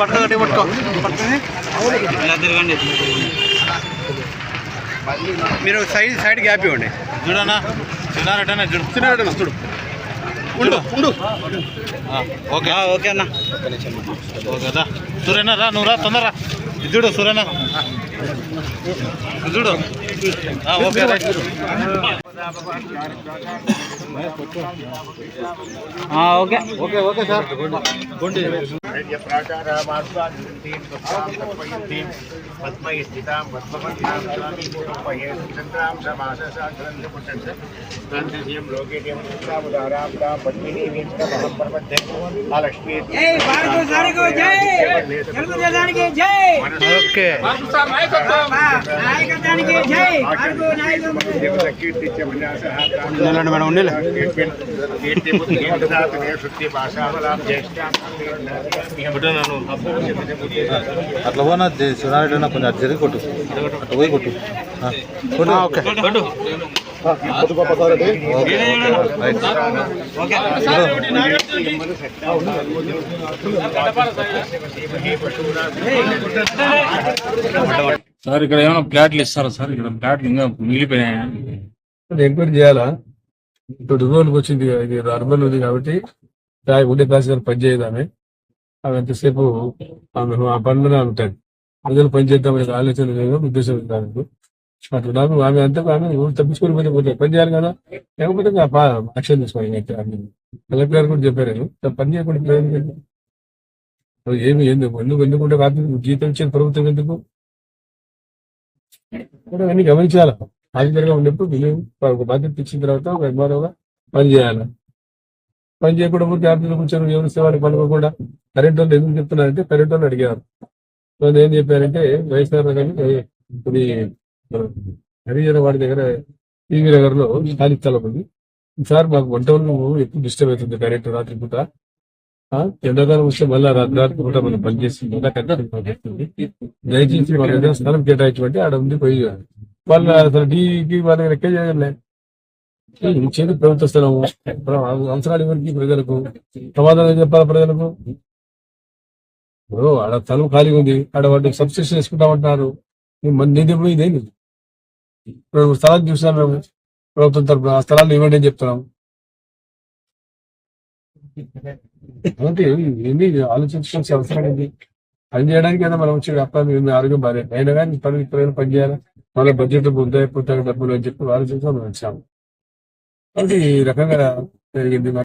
పట్టుకోండి పట్టుకో తిరగండి మీరు సైడ్ సైడ్ గ్యాప్ ఇవ్వండి. చూడనా చిన్నారెడ్డి చూడు. తిన్నాడు చూడు. ఉండు ఉండు. ఓకే. ఓకే అన్న. ఓకే దా సూర్యనా రా నువ్వు రా తొందర చూడు సూర్యనా ఇది చూడు ఆ, okay right okay okay okay sir పద్మై స్థితాం పద్మపత్రాం స్వామి రూపయే సుచంద్రాం సమాససాగ్రంథపుటంత్రం లోకేయం ఉదారాం తాం పద్మినీ వీక్షణమహం ప్రపద్యే ఆ లక్ష్మీ జై భారత జై తెలుగుదేశానికి జై ఓకే ఉండాలండి మేడం జ్యేష్ఠాం అట్లా పోనా చిన్నారెడ్డి కొంచెం జరిగి కొట్టు. అటు పోయి కొట్టు. ఓకే. రైట్ సార్ ఇక్కడ ఏమైనా ప్లాట్లు ఇస్తారా సార్? ఇక్కడ ప్లాట్లు ఇంకా మిగిలిపోయినాయా? ఎంక్వైరీ చేయాలా? ఇప్పుడు రూరల్కి వచ్చింది ఇది అర్బన్ ఉంది కాబట్టి తా- ఉండే తహసీల్దార్ పని చేయదు ఆమె ఎంతసేపు ఆమె ఆ పనులు ఉంటుంది ప్రజలు పని చేద్దామని ఆలోచన లేదు ఉద్దేశం దానికి. అట్లా నాకు ఆమె అంతా ఆమె ఊరు తప్పించుకొని పోతే పోతే పని చేయాలి కదా. లేకపోతే యాక్షన్ తీసుకోవాలి కలెక్టర్ గారు కూడా చెప్పారు నేను. పని చేయకుండా ఏమి ఎందుకు ఎందుకు ఎందుకుంటే జీతం ఇచ్చిన ప్రభుత్వం ఎందుకు? కూడా అన్ని గమనించాలి. హాజరుగా ఉన్నప్పుడు విలువ ఒక బాధ్యత ఇచ్చిన తర్వాత ఒక ఎంఆర్ఓగా పని చేయాలి పని చేయకుండా ఊరికి ఆఫీసులో కూర్చొని ఎవరు వాళ్ళకి పనుకోకుండా కరెంట్ వాళ్ళు ఎందుకు చెప్తున్నారంటే కరెంట్ వాళ్ళు అడిగారు. సో ఏం చెప్పారంటే వైఎస్ఆర్ కానీ ఇది హరిజన వాడి దగ్గర టీవీ నగర్లో ఖాళీ స్థలం ఉంది. సార్ మాకు వంట వాళ్ళు ఎక్కువ డిస్టర్బ్ అవుతుంది కరెంట్ రాత్రి పూట ఎండాకాలం వస్తే మళ్ళీ రాత్రి కూడా మనం పని దయచేసి మాకు ఏదైనా స్థలం కేటాయించమంటే ఆడ ఉంది పోయి వాళ్ళ అసలు డీకి వాళ్ళకి లెక్క చేయలే? ఇచ్చేది ప్రభుత్వ స్థలము అవసరాలు ఎవరికి? ప్రజలకు. సమాధానం చెప్పాలి ప్రజలకు? ఇప్పుడు ఆడ స్థలం ఖాళీగా ఉంది. ఆడ వాటికి సబ్స్క్రిప్షన్ వేసుకుంటామంటున్నారు మన నిధి ఇప్పుడు ఇదేంది? చూసాం మేము ప్రభుత్వం తరఫున ఆ స్థలాలు ఇవ్వండి అని చెప్తున్నాం. అంటే ఏంది ఆలోచించాల్సిన అవసరం ఏంటి పని చేయడానికి ఏదో మనం వచ్చి వ్యాపారం ఆరోగ్యం బాగా అయినా కానీ పని ఇప్పుడైనా పని చేయాలి? మన బడ్జెట్ ముందు అయిపోతాయి డబ్బులు అని చెప్పి ఆలోచించాం మనం వచ్చాము. అంటే ఈ రకంగా జరిగింది